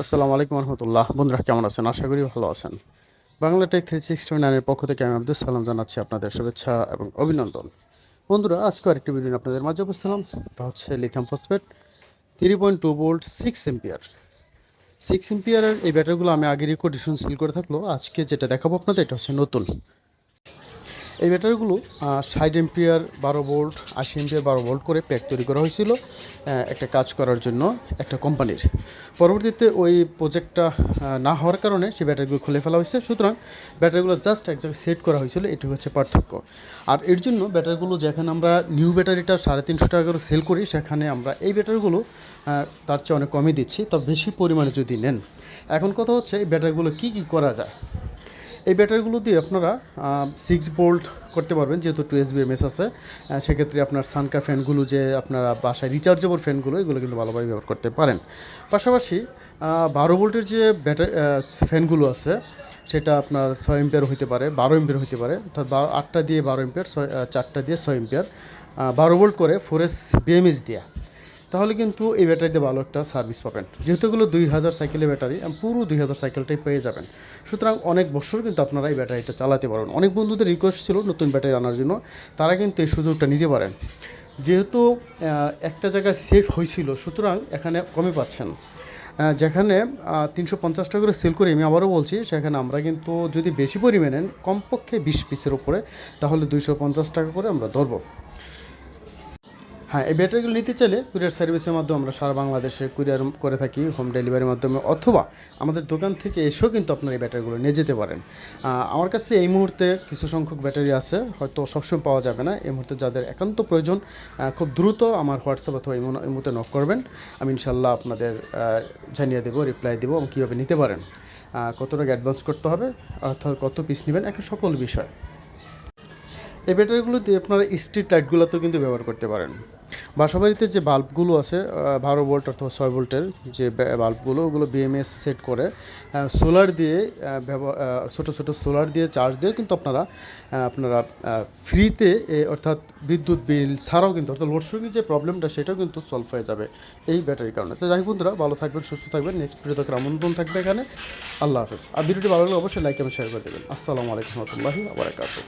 আসসালামু আলাইকুম রহমতুল্লাহ। বন্ধুরা, কেমন আছেন? আশা করি ভালো আছেন। বাংলা টেক থ্রি সিক্সটি নাইনের পক্ষ থেকে আমি আব্দুল সালাম জানাচ্ছি আপনাদের শুভেচ্ছা এবং অভিনন্দন। বন্ধুরা, আজকে আরেকটি ভিডিও আপনাদের মাঝে উপস্থিলাম তা হচ্ছে lithium phosphate three point two volt six ampere six এম্পিয়ারের এই ব্যাটারিগুলো আমি আগে রেকর্ডেশন সিল করে থাকল। আজকে যেটা দেখাবো আপনাদের, এটা হচ্ছে নতুন। এই ব্যাটারিগুলো ষাট এম্পিয়ার বারো ভোল্ট আশি এম্পিয়ার বারো ভোল্ট করে প্যাক তৈরি করা হয়েছিল একটা কাজ করার জন্য একটা কোম্পানির পরবর্তীতে ওই প্রজেক্টটা না হওয়ার কারণে সেই ব্যাটারিগুলো খুলে ফেলা হয়েছে। সুতরাং ব্যাটারিগুলো জাস্ট এক জায়গায় সেট করা হয়েছিল, এটুকু হচ্ছে পার্থক্য। আর এর জন্য ব্যাটারিগুলো যেখানে আমরা নিউ ব্যাটারিটা সাড়ে তিনশো টাকা করে সেল করি, সেখানে আমরা এই ব্যাটারিগুলো তার চেয়ে অনেক কমই দিচ্ছি, তবে বেশি পরিমাণে যদি নেন। এখন কথা হচ্ছে এই ব্যাটারিগুলো কী কী করা যায়? এই ব্যাটারিগুলো দিয়ে আপনারা সিক্স বোল্ট করতে পারবেন, যেহেতু টু এস বিএমএস আছে সেক্ষেত্রে আপনার সানকা ফ্যানগুলো যে আপনারা বাসায় রিচার্জেবল ফ্যানগুলো এগুলো কিন্তু ভালোভাবে ব্যবহার করতে পারেন। পাশাপাশি বারো ভোল্টের যে ব্যাটারি ফ্যানগুলো আছে, সেটা আপনার ছয় এম্পিয়ার হইতে পারে, বারো এম্পিয়ার হইতে পারে, অর্থাৎ বারো আটটা দিয়ে বারো এম্পিয়ার ছয় চারটা দিয়ে ছয় এম্পিয়ার বারো ভোল্ট করে ফোর এস বিএমএস দেওয়া তাহলে কিন্তু এই ব্যাটারিতে ভালো একটা সার্ভিস পাবেন। যেহেতু এগুলো দুই হাজার সাইকেলের ব্যাটারি পুরো দুই হাজার সাইকেলটাই পেয়ে যাবেন। সুতরাং অনেক বছর কিন্তু আপনারা এই ব্যাটারিটা চালাতে পারবেন। অনেক বন্ধুদের রিকোয়েস্ট ছিল নতুন ব্যাটারি আনার জন্য, তারা কিন্তু এই সুযোগটা নিতে পারেন। যেহেতু একটা জায়গায় সেট হয়েছিল, সুতরাং এখানে কমে পাচ্ছেন। যেখানে তিনশো পঞ্চাশ টাকা করে সেল করি আমি আবারও বলছি, সেখানে আমরা কিন্তু যদি বেশি পরিমাণে, কমপক্ষে বিশ পিসের উপরে, তাহলে দুইশো পঞ্চাশ টাকা করে আমরা ধরবো। হ্যাঁ এই ব্যাটারিগুলো নিতে চাইলে কুরিয়ার সার্ভিসের মাধ্যমে আমরা সারা বাংলাদেশে কুরিয়ার করে থাকি হোম ডেলিভারির মাধ্যমে, অথবা আমাদের দোকান থেকে এসেও কিন্তু আপনারা এই ব্যাটারিগুলো নিয়ে যেতে পারেন। আমার কাছে এই মুহূর্তে কিছু সংখ্যক ব্যাটারি আছে, হয়তো সবসময় পাওয়া যাবে না, এই মুহূর্তে যাদের একান্ত প্রয়োজন খুব দ্রুত আমার হোয়াটসঅ্যাপ অথবা এই মুহূর্তে নক করবেন। আমি ইনশাল্লাহ আপনাদের জানিয়ে দেবো রিপ্লাই দেবো এবং কীভাবে নিতে পারেন। কত টাকা অ্যাডভান্স করতে হবে, অর্থাৎ কত পিস নেবেন একটা সকল বিষয়। এই ব্যাটারিগুলো দিয়ে আপনারা স্ট্রিট লাইটগুলোতেও কিন্তু ব্যবহার করতে পারেন। বাসাবাড়িতে যে বাল্বগুলো আছে বারো ভোল্ট অথবা ছয় ভোল্টের যে বাল্বগুলো, ওগুলো বিএমএস সেট করে সোলার দিয়ে ব্যবহার ছোটো ছোটো সোলার দিয়ে চার্জ দিয়ে কিন্তু আপনারা আপনারা ফ্রিতে অর্থাৎ বিদ্যুৎ বিল ছাড়াও কিন্তু, অর্থাৎ লোডশেডিং যে প্রবলেমটা সেটাও কিন্তু সলভ হয়ে যাবে এই ব্যাটারির কারণে। তো যাই বন্ধুরা, ভালো থাকবেন, সুস্থ থাকবেন নেক্সট ভিডিও থাকার আমন্ত্রণ থাকবে এখানে। আল্লাহ হাফেজ। আর ভিডিওটি ভালো লাগলে অবশ্যই লাইক এবং শেয়ার করে দেবেন। আসসালামু আলাইকুম রহমতুল্লাহি আবরাকাতুহ